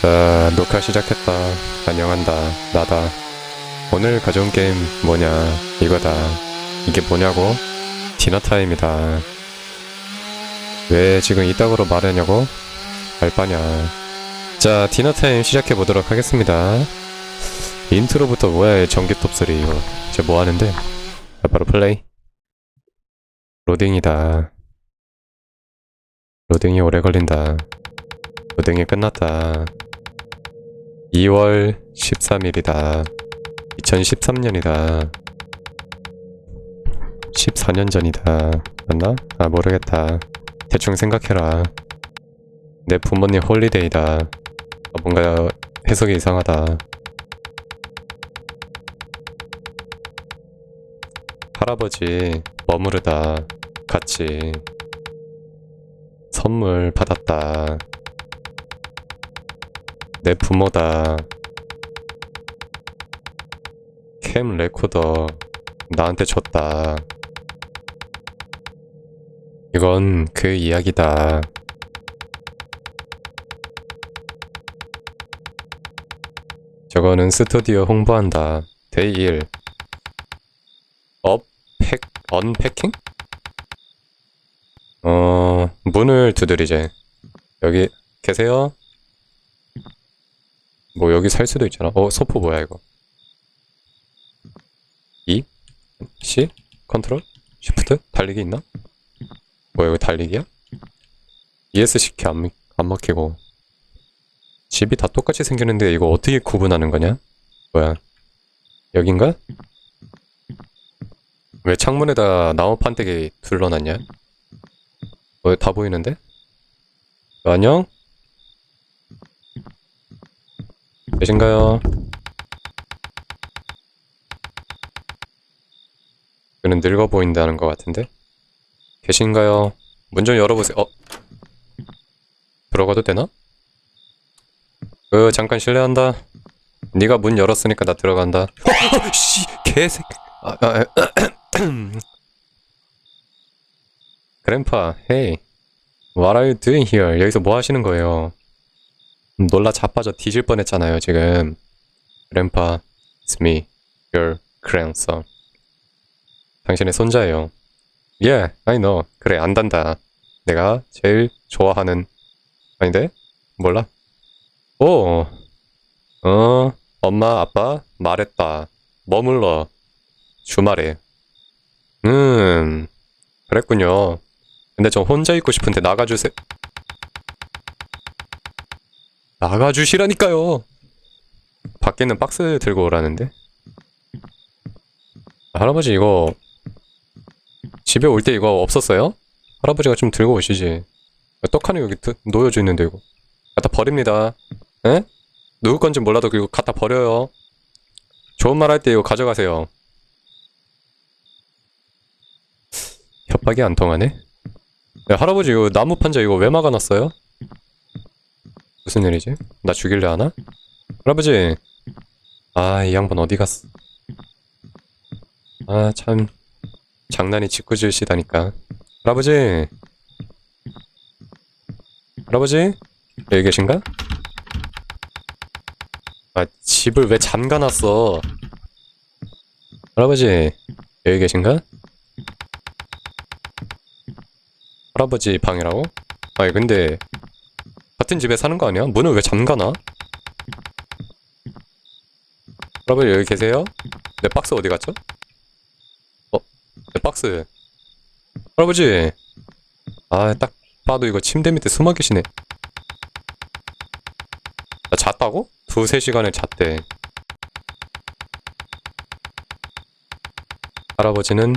자, 녹화 시작했다. 안녕한다. 나다. 오늘 가져온 게임 뭐냐? 이거다. 이게 뭐냐고? 디너타임이다. 왜 지금 이따구로 말하냐고? 알바냐. 자, 디너타임 시작해보도록 하겠습니다. 인트로부터 뭐야, 이 전기톱 소리 이거. 쟤 뭐 하는데? 자, 바로 플레이. 로딩이다. 로딩이 오래 걸린다. 로딩이 끝났다. 2월 13일이다. 2013년이다. 14년 전이다. 맞나? 아, 모르겠다. 대충 생각해라. 내 부모님 홀리데이다. 아, 뭔가 해석이 이상하다. 할아버지 머무르다. 같이 선물 받았다. 내 부모다. 캠 레코더 나한테 줬다. 이건 그 이야기다. 저거는 스튜디오 홍보한다. 데이 1. 업 팩, 언패킹? 어, 문을 두드리재. 여기 계세요? 뭐 여기 살 수도 있잖아. 어, 소포 뭐야 이거? E? C? 컨트롤? 쉬프트? 달리기 있나? 뭐야 이거 달리기야? ESC 키안 미- 안 막히고 집이 다 똑같이 생겼는데 이거 어떻게 구분하는 거냐? 뭐야 여긴가? 왜 창문에다 나무 판때기 둘러놨냐? 뭐다 보이는데? 안녕? 계신가요? 그는 늙어 보인다는 것 같은데? 계신가요? 문 좀 열어보세요. 어? 들어가도 되나? 그 잠깐 실례한다. 네가 문 열었으니까 나 들어간다. 어, 씨, 개새끼. 아, 아, 그랜파, hey, what are you doing here? 여기서 뭐 하시는 거예요? 음, 놀라 자빠져 뒤질 뻔했잖아요 지금. 그랜파, it's me, your grandson. 당신의 손자예요. Yeah, I know. 그래, 안단다. 내가 제일 좋아하는 아닌데? 몰라. 오, 어, 엄마, 아빠 말했다. 머물러. 주말에. 음, 그랬군요. 근데 저 혼자 있고 싶은데 나가주세요. 나가주시라니까요. 밖에는 박스 들고 오라는데. 할아버지 이거 집에 올 때 이거 없었어요? 할아버지가 좀 들고 오시지. 떡하니 여기 드- 놓여져 있는데 이거. 갖다 버립니다. 에? 누구 건지 몰라도 이거 갖다 버려요. 좋은 말 할 때 이거 가져가세요. 협박이 안 통하네? 야, 할아버지 이거 나무 판자 이거 왜 막아놨어요? 무슨 일이지? 나 죽일래 하나? 할아버지 아 이 양반 어디 갔어? 아 참 장난이 짓궂으시다니까 할아버지 할아버지 여기 계신가? 아 집을 왜 잠가놨어 할아버지 여기 계신가? 할아버지 방이라고? 아니 근데 같은 집에 사는 거 아니야? 문을 왜 잠가놔? 할아버지 여기 계세요? 내 박스 어디 갔죠? 어? 내 박스 할아버지 아 딱 봐도 이거 침대 밑에 숨어 계시네 나 잤다고? 두세 시간을 잤대 할아버지는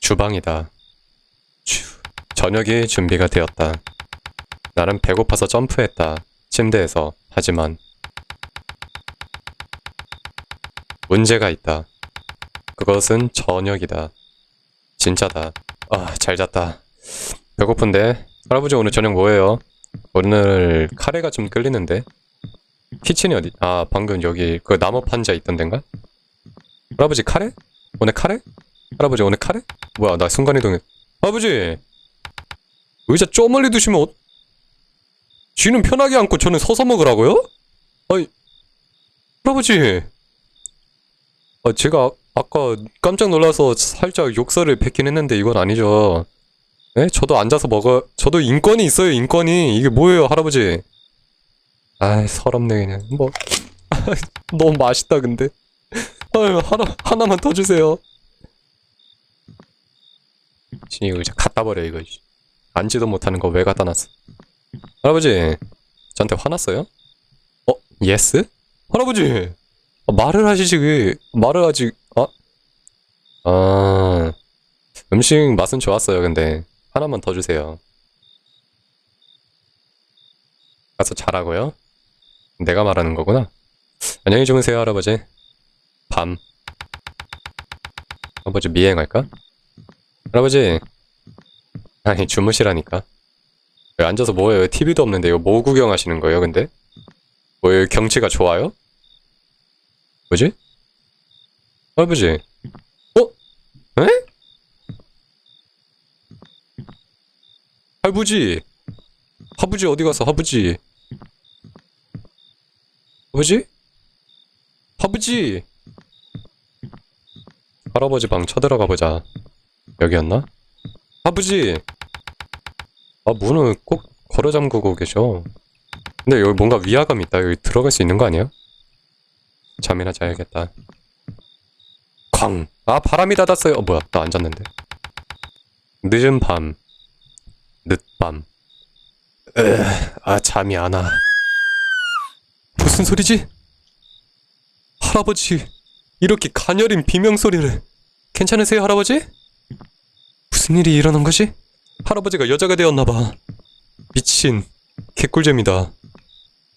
주방이다 주, 저녁이 준비가 되었다 나는 배고파서 점프했다 침대에서 하지만 문제가 있다 그것은 저녁이다 진짜다 아 잘 잤다 배고픈데 할아버지 오늘 저녁 뭐예요? 오늘 카레가 좀 끌리는데 키친이 어디? 아 방금 여기 그 나무 판자 있던 데인가? 할아버지 카레? 오늘 카레? 할아버지 오늘 카레? 뭐야 나 순간이동해 할아버지 의자 쪼 멀리 두시면 어... 쥐는 편하게 앉고 저는 서서 먹으라고요? 어이, 할아버지! 아, 제가 아까 깜짝 놀라서 살짝 욕설을 뱉긴 했는데 이건 아니죠. 예? 저도 앉아서 먹어. 저도 인권이 있어요, 인권이. 이게 뭐예요, 할아버지? 아이, 서럽네, 그냥. 뭐. 너무 맛있다, 근데. 아유, 하나, 하나만 더 주세요. 씨, 이거 이제 갖다 버려, 이거. 앉지도 못하는 거 왜 갖다 놨어? 할아버지, 저한테 화났어요? 어, 예스? 할아버지! 아, 말을 하시지, 왜, 말을 하지, 아? 아, 음식 맛은 좋았어요, 근데. 하나만 더 주세요. 가서 자라고요? 내가 말하는 거구나. 안녕히 주무세요, 할아버지. 밤. 할아버지 미행할까? 할아버지. 아니, 주무시라니까. 왜 앉아서 뭐해요? 왜 TV도 없는데 이거 뭐 구경하시는 거예요, 근데? 뭐예요? 경치가 좋아요? 뭐지? 할아버지. 어? 에? 할부지. 하부지 어디 가서 하부지. 아버지? 하부지. 할아버지 방 쳐들어가 보자. 여기였나? 아버지! 아, 문을 꼭 걸어 잠그고 계셔. 근데 여기 뭔가 위화감이 있다. 여기 들어갈 수 있는 거 아니야? 잠이나 자야겠다. 광! 아, 바람이 닫았어요. 어, 뭐야. 나 앉았는데. 늦은 밤. 늦밤. 으, 아, 잠이 안 와. 무슨 소리지? 할아버지, 이렇게 가녀린 비명소리를. 괜찮으세요, 할아버지? 무슨 일이 일어난 거지? 할아버지가 여자가 되었나봐. 미친. 개꿀잼이다.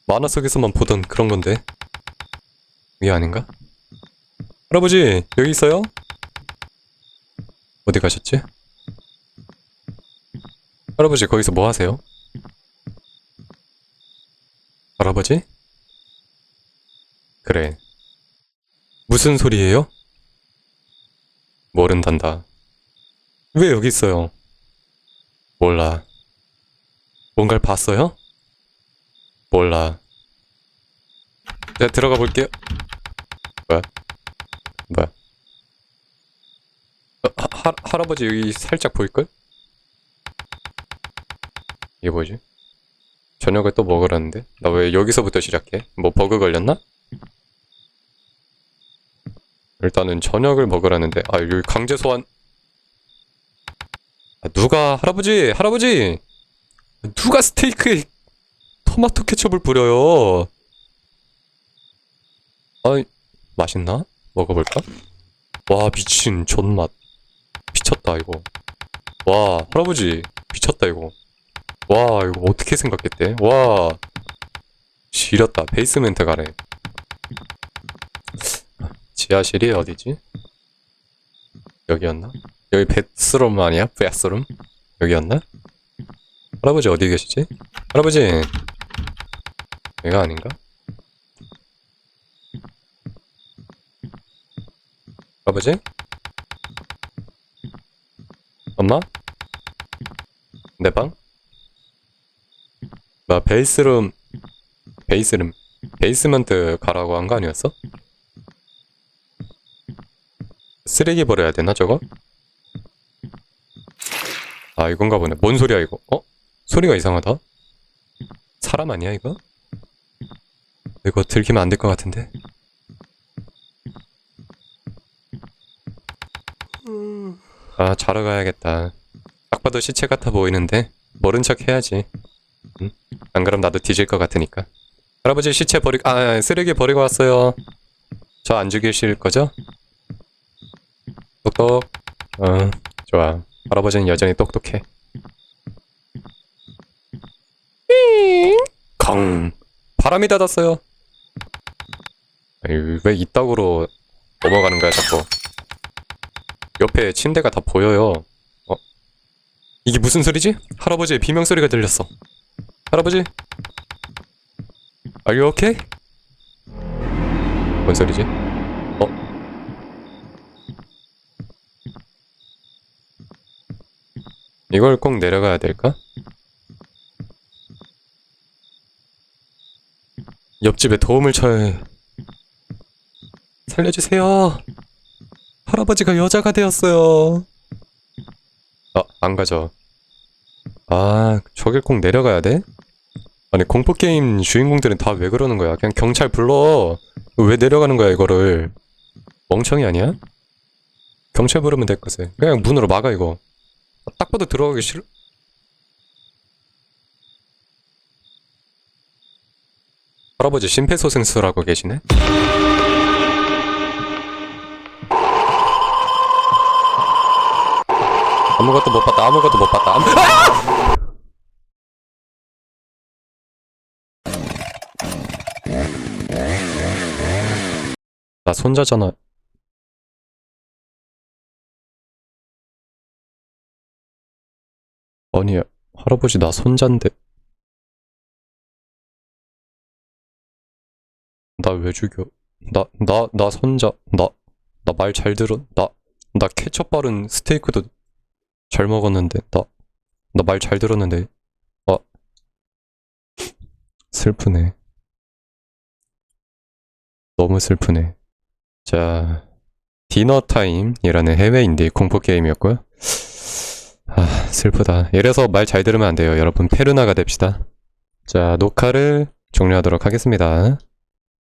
만화 속에서만 보던 그런 건데. 이게 아닌가? 할아버지, 여기 있어요? 어디 가셨지? 할아버지, 거기서 뭐 하세요? 할아버지? 그래. 무슨 소리예요? 모른단다. 왜 여기 있어요? 몰라. 뭔가를 봤어요? 몰라. 내가 들어가 볼게요. 뭐야? 뭐야? 어, 하, 하, 할아버지 여기 살짝 보일걸? 이게 뭐지? 저녁을 또 먹으라는데? 나 왜 여기서부터 시작해? 뭐 버그 걸렸나? 일단은 저녁을 먹으라는데 아 여기 강제 소환 아, 누가 할아버지 할아버지 누가 스테이크에 토마토 케첩을 뿌려요 아이 맛있나? 먹어볼까? 와 미친 존맛 미쳤다 이거 와 할아버지 미쳤다 이거 와 이거 어떻게 생각했대 와 지렸다 베이스멘트 가래 지하실이 어디지? 여기였나? 여기 베스룸 아니야? 베스룸? 여기였나? 할아버지 어디 계시지? 할아버지 여기가 아닌가? 할아버지? 엄마? 내 방? 나 베이스룸 베이스룸 베이스먼트 가라고 한 거 아니었어? 쓰레기 버려야 되나 저거? 아 이건가 보네 뭔 소리야 이거 어? 소리가 이상하다 사람 아니야 이거? 이거 들키면 안 될 것 같은데 아 자러 가야겠다 딱 봐도 시체 같아 보이는데 모른 척 해야지 응? 안 그럼 나도 뒤질 것 같으니까 할아버지 시체 버리 아 쓰레기 버리고 왔어요 저 안 죽이실 거죠? 똑똑. 어, 좋아. 할아버지는 여전히 똑똑해. 강. 바람이 닫았어요. 아유, 왜 이따구로 넘어가는 거야, 자꾸. 옆에 침대가 다 보여요. 어? 이게 무슨 소리지? 할아버지의 비명 소리가 들렸어. 할아버지? Are you okay? 뭔 소리지? 이걸 꼭 내려가야 될까? 옆집에 도움을 쳐야 해. 살려주세요. 할아버지가 여자가 되었어요. 아, 안 가죠. 아, 저길 꼭 내려가야 돼? 아니, 공포게임 주인공들은 다 왜 그러는 거야? 그냥 경찰 불러. 왜 내려가는 거야, 이거를? 멍청이 아니야? 경찰 부르면 될 것을. 그냥 문으로 막아, 이거. 딱 봐도 들어가기 싫어. 할아버지 심폐소생술하고 계시네? 아무것도 못 봤다, 아무것도 못 봤다. 아무... 아! 나 손자잖아. 아니, 할아버지 나 손잔데. 나 왜 죽여? 나, 나, 나 손자. 나, 나 말 잘 들어. 나, 나 케첩 바른 스테이크도 잘 먹었는데. 나, 나 말 잘 들었는데. 아. 슬프네. 너무 슬프네. 자, 디너타임이라는 해외 인디 공포 게임이었고요. 아, 슬프다. 이래서 말 잘 들으면 안 돼요. 여러분, 페르나가 됩시다. 자, 녹화를 종료하도록 하겠습니다.